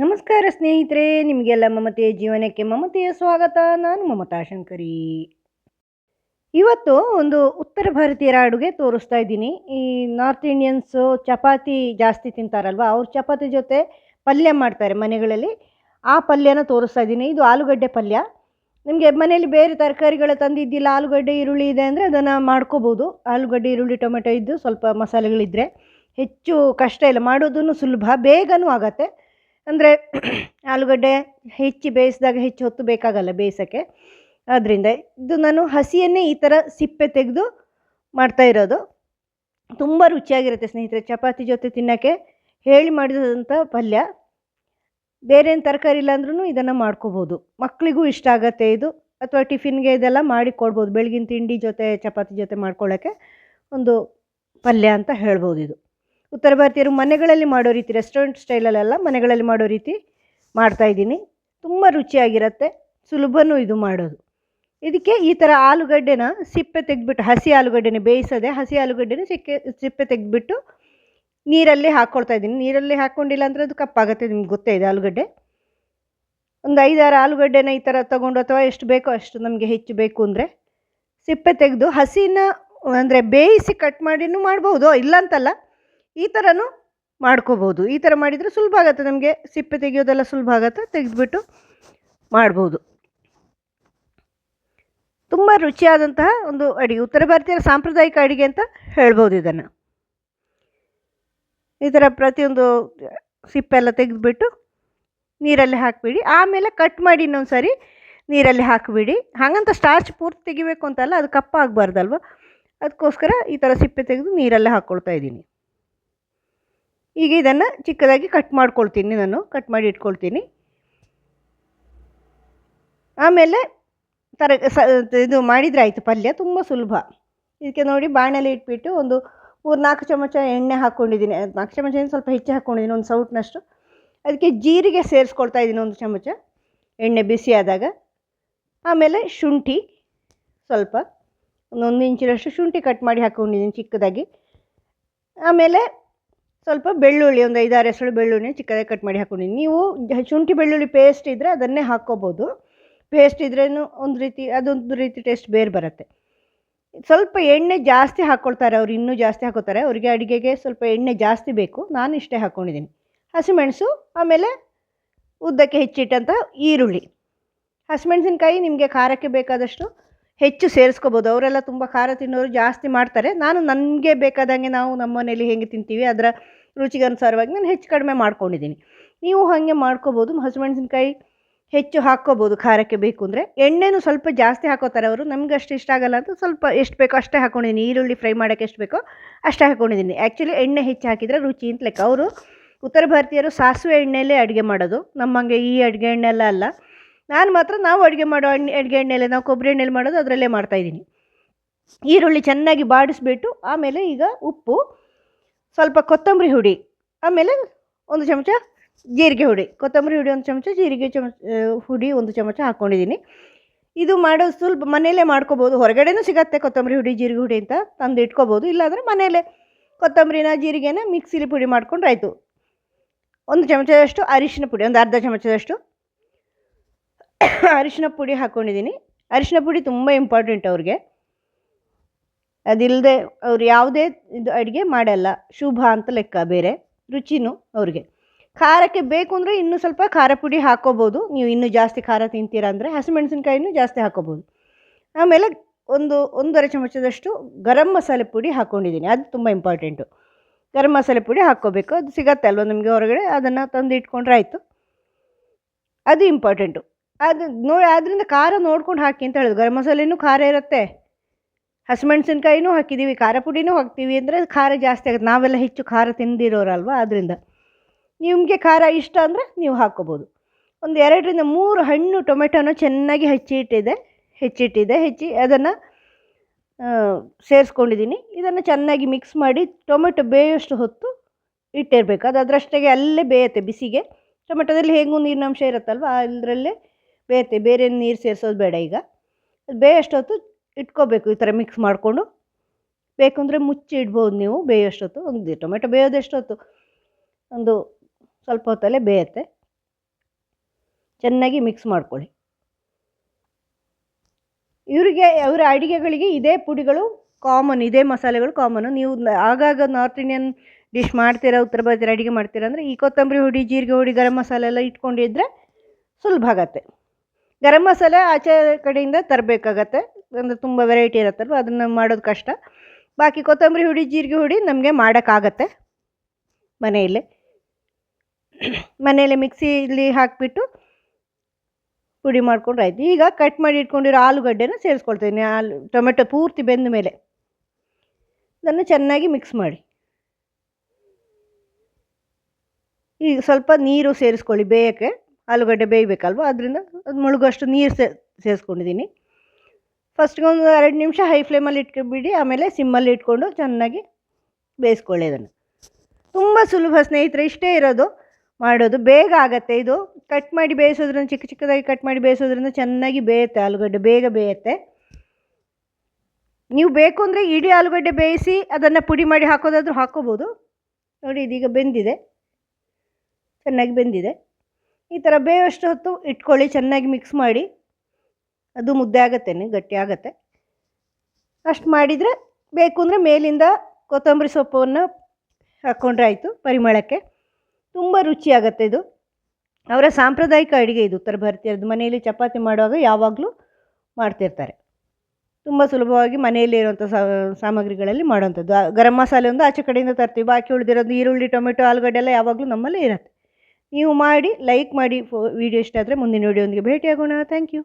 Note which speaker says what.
Speaker 1: ನಮಸ್ಕಾರ ಸ್ನೇಹಿತರೆ, ನಿಮಗೆಲ್ಲ ಮಮತೆಯ ಜೀವನಕ್ಕೆ ಮಮತೆಯ ಸ್ವಾಗತ. ನಾನು ಮಮತಾ ಶಂಕರಿ. ಇವತ್ತು ಒಂದು ಉತ್ತರ ಭಾರತೀಯರ ಅಡುಗೆ ತೋರಿಸ್ತಾ ಇದ್ದೀನಿ. ಈ ನಾರ್ತ್ ಇಂಡಿಯನ್ಸು ಚಪಾತಿ ಜಾಸ್ತಿ ತಿಂತಾರಲ್ವ, ಅವ್ರು ಚಪಾತಿ ಜೊತೆ ಪಲ್ಯ ಮಾಡ್ತಾರೆ ಮನೆಗಳಲ್ಲಿ. ಆ ಪಲ್ಯನ ತೋರಿಸ್ತಾ ಇದ್ದೀನಿ. ಇದು ಆಲೂಗಡ್ಡೆ ಪಲ್ಯ. ನಿಮಗೆ ಮನೆಯಲ್ಲಿ ಬೇರೆ ತರಕಾರಿಗಳ ತಂದಿದ್ದಿಲ್ಲ, ಆಲೂಗಡ್ಡೆ, ಈರುಳ್ಳಿ ಇದೆ ಅಂದರೆ ಅದನ್ನು ಮಾಡ್ಕೋಬೋದು. ಆಲೂಗಡ್ಡೆ, ಈರುಳ್ಳಿ, ಟೊಮೆಟೊ ಇದ್ದು ಸ್ವಲ್ಪ ಮಸಾಲೆಗಳಿದ್ದರೆ ಹೆಚ್ಚು ಕಷ್ಟ ಇಲ್ಲ. ಮಾಡೋದೂ ಸುಲಭ, ಬೇಗನೂ ಆಗತ್ತೆ. ಅಂದರೆ ಆಲೂಗಡ್ಡೆ ಹೆಚ್ಚಿ ಬೇಯಿಸಿದಾಗ ಹೆಚ್ಚು ಹೊತ್ತು ಬೇಕಾಗಲ್ಲ ಬೇಯಿಸೋಕ್ಕೆ. ಆದ್ದರಿಂದ ಇದು ನಾನು ಹಸಿಯನ್ನೇ ಈ ಥರ ಸಿಪ್ಪೆ ತೆಗೆದು ಮಾಡ್ತಾ ಇರೋದು. ತುಂಬ ರುಚಿಯಾಗಿರುತ್ತೆ ಸ್ನೇಹಿತರೆ, ಚಪಾತಿ ಜೊತೆ ತಿನ್ನೋಕ್ಕೆ ಹೇಳಿ ಮಾಡಿದಂಥ ಪಲ್ಯ. ಬೇರೇನು ತರಕಾರಿ ಇಲ್ಲ ಅಂದ್ರೂ ಇದನ್ನು ಮಾಡ್ಕೋಬೋದು. ಮಕ್ಕಳಿಗೂ ಇಷ್ಟ ಆಗತ್ತೆ ಇದು. ಅಥವಾ ಟಿಫಿನ್ಗೆ ಇದೆಲ್ಲ ಮಾಡಿ ಕೊಡ್ಬೋದು. ಬೆಳಗಿನ ತಿಂಡಿ ಜೊತೆ, ಚಪಾತಿ ಜೊತೆ ಮಾಡ್ಕೊಳ್ಳೋಕ್ಕೆ ಒಂದು ಪಲ್ಯ ಅಂತ ಹೇಳ್ಬೋದು ಇದು. ಉತ್ತರ ಭಾರತೀಯರು ಮನೆಗಳಲ್ಲಿ ಮಾಡೋ ರೀತಿ ರೆಸ್ಟೋರೆಂಟ್ ಸ್ಟೈಲಲ್ಲೆಲ್ಲ ಮನೆಗಳಲ್ಲಿ ಮಾಡೋ ರೀತಿ ಮಾಡ್ತಾಯಿದ್ದೀನಿ ತುಂಬ ರುಚಿಯಾಗಿರುತ್ತೆ, ಸುಲಭನೂ ಇದು ಮಾಡೋದು. ಇದಕ್ಕೆ ಈ ಥರ ಆಲೂಗಡ್ಡೆನ ಸಿಪ್ಪೆ ತೆಗೆದ್ಬಿಟ್ಟು, ಹಸಿ ಆಲೂಗಡ್ಡೆನ ಬೇಯಿಸದೆ, ಹಸಿ ಆಲೂಗಡ್ಡೆನ ಸಿಕ್ಕೆ, ಸಿಪ್ಪೆ ತೆಗೆದ್ಬಿಟ್ಟು ನೀರಲ್ಲಿ ಹಾಕ್ಕೊಳ್ತಾ ಇದ್ದೀನಿ. ನೀರಲ್ಲಿ ಹಾಕ್ಕೊಂಡಿಲ್ಲ ಅಂದರೆ ಅದು ಕಪ್ಪಾಗುತ್ತೆ, ನಿಮ್ಗೆ ಗೊತ್ತೇ ಇದೆ ಆಲೂಗಡ್ಡೆ. ಒಂದು ಐದಾರು ಆಲೂಗಡ್ಡೆನ ಈ ಥರ ತೊಗೊಂಡು ಅಥವಾ ಎಷ್ಟು ಬೇಕೋ ಅಷ್ಟು ನಮಗೆ ಹೆಚ್ಚು ಬೇಕು ಅಂದರೆ ಸಿಪ್ಪೆ ತೆಗೆದು ಹಸಿನ, ಅಂದರೆ ಬೇಯಿಸಿ ಕಟ್ ಮಾಡಿನೂ ಮಾಡ್ಬೋದು ಇಲ್ಲ ಅಂತಲ್ಲ ಈ ಥರನೂ ಮಾಡ್ಕೋಬೋದು. ಈ ಥರ ಮಾಡಿದರೆ ಸುಲಭ ಆಗುತ್ತೆ. ನಮಗೆ ಸಿಪ್ಪೆ ತೆಗೆಯೋದೆಲ್ಲ ಸುಲಭ ಆಗುತ್ತೆ. ತೆಗೆದುಬಿಟ್ಟು ಮಾಡ್ಬೋದು. ತುಂಬ ರುಚಿಯಾದಂತಹ ಒಂದು ಅಡುಗೆ. ಉತ್ತರ ಭಾರತೀಯರ ಸಾಂಪ್ರದಾಯಿಕ ಅಡುಗೆ ಅಂತ ಹೇಳ್ಬೋದು ಇದನ್ನು. ಈ ಥರ ಪ್ರತಿಯೊಂದು ಸಿಪ್ಪೆ ಎಲ್ಲ ತೆಗೆದುಬಿಟ್ಟು ನೀರಲ್ಲಿ ಹಾಕಿಬಿಡಿ. ಆಮೇಲೆ ಕಟ್ ಮಾಡಿ ಇನ್ನೊಂದು ಸಾರಿ ನೀರಲ್ಲಿ ಹಾಕಿಬಿಡಿ. ಹಾಗಂತ ಸ್ಟಾರ್ಚ್ ಪೂರ್ತಿ ತೆಗಿಬೇಕು ಅಂತಲ್ಲ, ಅದು ಕಪ್ಪಾಗಬಾರ್ದಲ್ವ? ಅದಕ್ಕೋಸ್ಕರ ಈ ಥರ ಸಿಪ್ಪೆ ತೆಗೆದು ನೀರಲ್ಲೇ ಹಾಕ್ಕೊಳ್ತಾ ಇದ್ದೀನಿ. ಈಗ ಇದನ್ನು ಚಿಕ್ಕದಾಗಿ ಕಟ್ ಮಾಡ್ಕೊಳ್ತೀನಿ ನಾನು ಕಟ್ ಮಾಡಿ ಇಟ್ಕೊಳ್ತೀನಿ. ಆಮೇಲೆ ತರ ಸ ಇದು ಮಾಡಿದರೆ ಆಯಿತು ಪಲ್ಯ, ತುಂಬ ಸುಲಭ. ಇದಕ್ಕೆ ನೋಡಿ ಬಾಣಲೆ ಇಟ್ಬಿಟ್ಟು ಒಂದು ಮೂರು ನಾಲ್ಕು ಚಮಚ ಎಣ್ಣೆ ಹಾಕ್ಕೊಂಡಿದ್ದೀನಿ. ನಾಲ್ಕು ಚಮಚ ಏನು ಸ್ವಲ್ಪ ಹೆಚ್ಚು ಹಾಕ್ಕೊಂಡಿದ್ದೀನಿ, ಒಂದು ಸೌಟ್ನಷ್ಟು. ಅದಕ್ಕೆ ಜೀರಿಗೆ ಸೇರಿಸ್ಕೊಳ್ತಾ ಇದ್ದೀನಿ ಒಂದು ಚಮಚ, ಎಣ್ಣೆ ಬಿಸಿ ಆದಾಗ. ಆಮೇಲೆ ಶುಂಠಿ ಸ್ವಲ್ಪ, ಒಂದೊಂದು ಇಂಚಿನಷ್ಟು ಶುಂಠಿ ಕಟ್ ಮಾಡಿ ಹಾಕ್ಕೊಂಡಿದ್ದೀನಿ ಚಿಕ್ಕದಾಗಿ. ಆಮೇಲೆ ಸ್ವಲ್ಪ ಬೆಳ್ಳುಳ್ಳಿ, ಒಂದು ಐದಾರು ಎಸಳು ಬೆಳ್ಳುಳ್ಳಿ ಚಿಕ್ಕದಾಗಿ ಕಟ್ ಮಾಡಿ ಹಾಕ್ಕೊಂಡಿದ್ದೀನಿ ನೀವು ಶುಂಠಿ, ಬೆಳ್ಳುಳ್ಳಿ ಪೇಸ್ಟ್ ಇದ್ದರೆ ಅದನ್ನೇ ಹಾಕ್ಕೋಬೋದು. ಪೇಸ್ಟ್ ಇದ್ರೇನು ಒಂದು ರೀತಿ, ಅದೊಂದು ರೀತಿ ಟೇಸ್ಟ್ ಬೇರೆ ಬರುತ್ತೆ. ಸ್ವಲ್ಪ ಎಣ್ಣೆ ಜಾಸ್ತಿ ಹಾಕ್ಕೊಳ್ತಾರೆ ಅವ್ರು, ಇನ್ನೂ ಜಾಸ್ತಿ ಹಾಕೋತಾರೆ ಅವರಿಗೆ ಅಡುಗೆಗೆ ಸ್ವಲ್ಪ ಎಣ್ಣೆ ಜಾಸ್ತಿ ಬೇಕು. ನಾನು ಇಷ್ಟೇ ಹಾಕ್ಕೊಂಡಿದ್ದೀನಿ ಹಸಿಮೆಣಸು, ಆಮೇಲೆ ಉದ್ದಕ್ಕೆ ಹೆಚ್ಚಿಟ್ಟಂಥ ಈರುಳ್ಳಿ. ಹಸಿಮೆಣಸಿನ್ಕಾಯಿ ನಿಮಗೆ ಖಾರಕ್ಕೆ ಬೇಕಾದಷ್ಟು ಹೆಚ್ಚು ಸೇರಿಸ್ಕೋಬೋದು. ಅವರೆಲ್ಲ ತುಂಬ ಖಾರ ತಿನ್ನೋರು ಜಾಸ್ತಿ ಮಾಡ್ತಾರೆ. ನಾನು ನನಗೆ ಬೇಕಾದಂಗೆ ನಾವು ನಮ್ಮ ಮನೇಲಿ ಹೇಗೆ ತಿಂತೀವಿ, ಅದರ ರುಚಿಗೆ ಅನುಸಾರವಾಗಿ ನಾನು ಹೆಚ್ಚು ಕಡಿಮೆ ಮಾಡ್ಕೊಂಡಿದ್ದೀನಿ. ನೀವು ಹಾಗೆ ಮಾಡ್ಕೋಬೋದು. ಹಸಿಮೆಣ್ಸಿನ್ಕಾಯಿ ಹೆಚ್ಚು ಹಾಕ್ಕೋಬೋದು ಖಾರಕ್ಕೆ ಬೇಕು ಅಂದರೆ. ಎಣ್ಣೆನೂ ಸ್ವಲ್ಪ ಜಾಸ್ತಿ ಹಾಕೋತಾರೆ ಅವರು. ನಮ್ಗೆ ಅಷ್ಟು ಇಷ್ಟ ಆಗಲ್ಲ ಅಂತ ಸ್ವಲ್ಪ ಎಷ್ಟು ಬೇಕೋ ಅಷ್ಟೇ ಹಾಕ್ಕೊಂಡಿದ್ದೀನಿ ಈರುಳ್ಳಿ ಫ್ರೈ ಮಾಡೋಕ್ಕೆ ಎಷ್ಟು ಬೇಕೋ ಅಷ್ಟೇ ಹಾಕ್ಕೊಂಡಿದ್ದೀನಿ ಆ್ಯಕ್ಚುಲಿ ಎಣ್ಣೆ ಹೆಚ್ಚು ಹಾಕಿದರೆ ರುಚಿ ಅಂತ ಲೆಕ್ಕ. ಅವರು ಉತ್ತರ ಭಾರತೀಯರು ಸಾಸಿವೆ ಎಣ್ಣೆಯಲ್ಲೇ ಅಡುಗೆ ಮಾಡೋದು. ನಮ್ಮಂಗೆ ಈ ಅಡುಗೆ ಎಣ್ಣೆ ಎಲ್ಲ ಅಲ್ಲ. ನಾನು ಮಾತ್ರ ನಾವು ಅಡುಗೆ ಮಾಡೋ ಎಣ್ಣೆ ಅಡುಗೆ ಎಣ್ಣೆಲೆ ನಾವು ಕೊಬ್ಬರಿ ಎಣ್ಣೆಲಿ ಮಾಡೋದು ಅದರಲ್ಲೇ ಮಾಡ್ತಾಯಿದ್ದೀನಿ ಈರುಳ್ಳಿ ಚೆನ್ನಾಗಿ ಬಾಡಿಸ್ಬಿಟ್ಟು, ಆಮೇಲೆ ಈಗ ಉಪ್ಪು, ಸ್ವಲ್ಪ ಕೊತ್ತಂಬರಿ ಹುಡಿ, ಆಮೇಲೆ ಒಂದು ಚಮಚ ಜೀರಿಗೆ ಹುಡಿ. ಕೊತ್ತಂಬರಿ ಹುಡಿ ಒಂದು ಚಮಚ, ಜೀರಿಗೆ ಚಮಚ ಹುಡಿ ಒಂದು ಚಮಚ ಹಾಕ್ಕೊಂಡಿದ್ದೀನಿ ಇದು ಮಾಡೋದು ಸ್ವಲ್ಪ ಮನೆಯಲ್ಲೇ ಮಾಡ್ಕೋಬೋದು. ಹೊರಗಡೆನೂ ಸಿಗತ್ತೆ ಕೊತ್ತಂಬರಿ ಹುಡಿ, ಜೀರಿಗೆ ಹುಡಿ ಅಂತ ತಂದು ಇಟ್ಕೋಬೋದು. ಇಲ್ಲಾಂದರೆ ಮನೆಯಲ್ಲೇ ಕೊತ್ತಂಬರಿನ, ಜೀರಿಗೆನ ಮಿಕ್ಸಿಲಿ ಪುಡಿ ಮಾಡ್ಕೊಂಡ್ರೆ ಆಯಿತು ಒಂದು ಚಮಚದಷ್ಟು ಅರಿಶಿನ ಪುಡಿ, ಒಂದು ಅರ್ಧ ಚಮಚದಷ್ಟು ಅರಿಶಿನ ಪುಡಿ ಹಾಕ್ಕೊಂಡಿದ್ದೀನಿ ಅರಿಶಿನ ಪುಡಿ ತುಂಬ ಇಂಪಾರ್ಟೆಂಟ್ ಅವ್ರಿಗೆ. ಅದಿಲ್ಲದೆ ಅವ್ರು ಯಾವುದೇ ಇದು ಅಡುಗೆ ಮಾಡಲ್ಲ. ಶುಭ ಅಂತ ಲೆಕ್ಕ ಬೇರೆ. ರುಚಿನೂ ಅವ್ರಿಗೆ. ಖಾರಕ್ಕೆ ಬೇಕು ಅಂದರೆ ಇನ್ನೂ ಸ್ವಲ್ಪ ಖಾರ ಪುಡಿ ಹಾಕ್ಕೋಬೋದು ನೀವು ಇನ್ನೂ ಜಾಸ್ತಿ ಖಾರ ತಿಂತೀರಾ ಅಂದರೆ ಹಸಿಮೆಣಸಿನ್ಕಾಯಿನೂ ಜಾಸ್ತಿ ಹಾಕ್ಕೋಬೋದು ಆಮೇಲೆ ಒಂದು ಒಂದೂವರೆ ಚಮಚದಷ್ಟು ಗರಂ ಮಸಾಲೆ ಪುಡಿ ಹಾಕ್ಕೊಂಡಿದ್ದೀನಿ ಅದು ತುಂಬ ಇಂಪಾರ್ಟೆಂಟು ಗರಂ ಮಸಾಲೆ ಪುಡಿ ಹಾಕ್ಕೋಬೇಕು. ಅದು ಸಿಗತ್ತೆ ಅಲ್ವ ನಿಮಗೆ ಹೊರಗಡೆ? ಅದನ್ನು ತಂದು ಇಟ್ಕೊಂಡ್ರೆ ಆಯಿತು. ಅದು ಇಂಪಾರ್ಟೆಂಟು ಅದು ನೋಡಿ ಅದರಿಂದ ಖಾರ ನೋಡ್ಕೊಂಡು ಹಾಕಿ ಅಂತ ಹೇಳೋದು. ಗರಂ ಮಸಾಲೆನೂ ಖಾರ ಇರುತ್ತೆ. ಹಸಿಮೆಣ್ಸಿನ್ಕಾಯಿನೂ ಹಾಕಿದ್ದೀವಿ ಖಾರ ಪುಡಿನೂ ಹಾಕ್ತೀವಿ ಅಂದರೆ ಖಾರ ಜಾಸ್ತಿ ಆಗುತ್ತೆ. ನಾವೆಲ್ಲ ಹೆಚ್ಚು ಖಾರ ತಿಂದಿರೋರಲ್ವ ಆದ್ದರಿಂದ ನಿಮಗೆ ಖಾರ ಇಷ್ಟ ಅಂದರೆ ನೀವು ಹಾಕ್ಕೋಬೋದು ಒಂದು ಎರಡರಿಂದ ಮೂರು ಹಣ್ಣು ಟೊಮೆಟೊನ ಚೆನ್ನಾಗಿ ಹೆಚ್ಚಿಟ್ಟಿದೆ ಹೆಚ್ಚಿಟ್ಟಿದೆ, ಹೆಚ್ಚಿ ಅದನ್ನು ಸೇರಿಸ್ಕೊಂಡಿದ್ದೀನಿ. ಇದನ್ನು ಚೆನ್ನಾಗಿ ಮಿಕ್ಸ್ ಮಾಡಿ ಟೊಮೆಟೊ ಬೇಯೋಷ್ಟು ಹೊತ್ತು ಇಟ್ಟಿರಬೇಕು. ಅದು ಅದರಷ್ಟಾಗೆ ಅಲ್ಲೇ ಬೇಯುತ್ತೆ ಬಿಸಿಗೆ. ಟೊಮೆಟೊದಲ್ಲಿ ಹೇಗೂ ನೀರಿನಂಶ ಇರುತ್ತಲ್ವ, ಅದರಲ್ಲೇ ಬೇಯುತ್ತೆ ಬೇರೆ ನೀರು ಸೇರಿಸೋದು ಬೇಡ ಈಗ. ಅದು ಬೇಯೋಷ್ಟು ಇಟ್ಕೋಬೇಕು, ಈ ಥರ ಮಿಕ್ಸ್ ಮಾಡಿಕೊಂಡು. ಬೇಕು ಅಂದರೆ ಮುಚ್ಚಿ ಇಡ್ಬೋದು ನೀವು ಬೇಯೋಷ್ಟೊತ್ತು. ಒಂದು ಟೊಮೆಟೊ ಬೇಯೋದೆಷ್ಟೊತ್ತು ಒಂದು ಸ್ವಲ್ಪ ಹೊತ್ತಲ್ಲೇ ಬೇಯುತ್ತೆ. ಚೆನ್ನಾಗಿ ಮಿಕ್ಸ್ ಮಾಡ್ಕೊಳ್ಳಿ. ಇವರಿಗೆ, ಅವರ ಅಡುಗೆಗಳಿಗೆ ಇದೇ ಪುಡಿಗಳು ಕಾಮನ್ ಇದೇ ಮಸಾಲೆಗಳು ಕಾಮನ್ ನೀವು ಆಗಾಗ ನಾರ್ತ್ ಇಂಡಿಯನ್ ಡಿಶ್ ಮಾಡ್ತೀರಾ, ಉತ್ತರ ಭಾರತೀಯ ಅಡುಗೆ ಮಾಡ್ತೀರಾ ಅಂದರೆ ಈ ಕೊತ್ತಂಬರಿ ಹುಡಿ, ಜೀರಿಗೆ ಹುಡಿ, ಗರಂ ಮಸಾಲೆ ಎಲ್ಲ ಇಟ್ಕೊಂಡಿದ್ರೆ ಸುಲಭ ಆಗತ್ತೆ. ಗರಂ ಮಸಾಲೆ ಆಚೆ ಕಡೆಯಿಂದ ತರಬೇಕಾಗತ್ತೆ. ಅಂದರೆ ತುಂಬ ವೆರೈಟಿ ಇರುತ್ತಲ್ವ, ಅದನ್ನು ಮಾಡೋದು ಕಷ್ಟ. ಬಾಕಿ ಕೊತ್ತಂಬರಿ ಹುಡಿ, ಜೀರಿಗೆ ಹುಡಿ ನಮಗೆ ಮಾಡೋಕ್ಕಾಗತ್ತೆ ಮನೆಯಲ್ಲೇ. ಮನೆಯಲ್ಲೇ ಮಿಕ್ಸಿಲಿ ಹಾಕಿಬಿಟ್ಟು ಪುಡಿ ಮಾಡ್ಕೊಂಡ್ರೆ ಆಯ್ತು. ಈಗ ಕಟ್ ಮಾಡಿ ಇಟ್ಕೊಂಡಿರೋ ಆಲೂಗಡ್ಡೆನ ಸೇರಿಸ್ಕೊಳ್ತೀನಿ. ಆಲೂ, ಟೊಮೆಟೊ ಪೂರ್ತಿ ಬೆಂದ ಮೇಲೆ. ಅದನ್ನು ಚೆನ್ನಾಗಿ ಮಿಕ್ಸ್ ಮಾಡಿ. ಈಗ ಸ್ವಲ್ಪ ನೀರು ಸೇರಿಸ್ಕೊಳ್ಳಿ ಬೇಯಕ್ಕೆ. ಆಲೂಗಡ್ಡೆ ಬೇಯಬೇಕಲ್ವ? ಅದರಿಂದ ಅದು ಮುಳುಗುವಷ್ಟು ನೀರು ಸೇ ಸೇರಿಸ್ಕೊಂಡಿದ್ದೀನಿ ಫಸ್ಟ್ಗೆ ಒಂದು ಎರಡು ನಿಮಿಷ ಹೈ ಫ್ಲೇಮಲ್ಲಿ ಇಟ್ಕೊಂಡ್ಬಿಡಿ ಆಮೇಲೆ ಸಿಮ್ಮಲ್ಲಿ ಇಟ್ಕೊಂಡು ಚೆನ್ನಾಗಿ ಬೇಯಿಸ್ಕೊಳ್ಳಿ ಅದನ್ನು. ತುಂಬ ಸುಲಭ ಸ್ನೇಹಿತರೆ, ಇಷ್ಟೇ ಇರೋದು ಮಾಡೋದು. ಬೇಗ ಆಗತ್ತೆ ಇದು. ಕಟ್ ಮಾಡಿ ಬೇಯಿಸೋದ್ರಿಂದ, ಚಿಕ್ಕ ಚಿಕ್ಕದಾಗಿ ಕಟ್ ಮಾಡಿ ಬೇಯಿಸೋದ್ರಿಂದ ಚೆನ್ನಾಗಿ ಬೇಯುತ್ತೆ, ಆಲೂಗಡ್ಡೆ ಬೇಗ ಬೇಯುತ್ತೆ. ನೀವು ಬೇಕು ಅಂದರೆ ಇಡೀ ಆಲೂಗಡ್ಡೆ ಬೇಯಿಸಿ ಅದನ್ನು ಪುಡಿ ಮಾಡಿ ಹಾಕೋದಾದರೂ ಹಾಕೋಬೋದು. ನೋಡಿ, ಇದೀಗ ಬೆಂದಿದೆ. ಚೆನ್ನಾಗಿ ಬೆಂದಿದೆ. ಈ ಥರ ಬೇವಷ್ಟು ಹೊತ್ತು ಇಟ್ಕೊಳ್ಳಿ, ಚೆನ್ನಾಗಿ ಮಿಕ್ಸ್ ಮಾಡಿ. ಅದು ಮುದ್ದೆ ಆಗತ್ತೇನೆ ಗಟ್ಟಿ ಆಗತ್ತೆ. ಅಷ್ಟು ಮಾಡಿದರೆ ಬೇಕು ಅಂದರೆ ಮೇಲಿಂದ ಕೊತ್ತಂಬರಿ ಸೊಪ್ಪನ್ನು ಹಾಕ್ಕೊಂಡ್ರೆ ಆಯಿತು ಪರಿಮಳಕ್ಕೆ. ತುಂಬ ರುಚಿಯಾಗತ್ತೆ ಇದು. ಅವರ ಸಾಂಪ್ರದಾಯಿಕ ಅಡುಗೆ ಇದು, ಉತ್ತರ ಭಾರತೀಯರದ್ದು. ಮನೆಯಲ್ಲಿ ಚಪಾತಿ ಮಾಡುವಾಗ ಯಾವಾಗಲೂ ಮಾಡ್ತಿರ್ತಾರೆ. ತುಂಬ ಸುಲಭವಾಗಿ ಮನೆಯಲ್ಲಿ ಇರುವಂಥ ಸಾಮಗ್ರಿಗಳಲ್ಲಿ ಮಾಡುವಂಥದ್ದು. ಗರಂ ಮಸಾಲೆ ಒಂದು ಆಚೆ ಕಡೆಯಿಂದ ತರ್ತೀವಿ. ಬಾಕಿ ಉಳಿದಿರೋದು ಈರುಳ್ಳಿ, ಟೊಮೆಟೊ, ಆಲೂಗಡ್ಡೆ ಎಲ್ಲ ಯಾವಾಗಲೂ ನಮ್ಮಲ್ಲಿ ಇರುತ್ತೆ. ನೀವು ಮಾಡಿ ಲೈಕ್ ಮಾಡಿ ಫೋ ವಿಡಿಯೋ ಇಷ್ಟ ಆದರೆ ಮುಂದಿನ ವಿಡಿಯೋಂದಿಗೆ ಭೇಟಿಯಾಗೋಣ. Thank you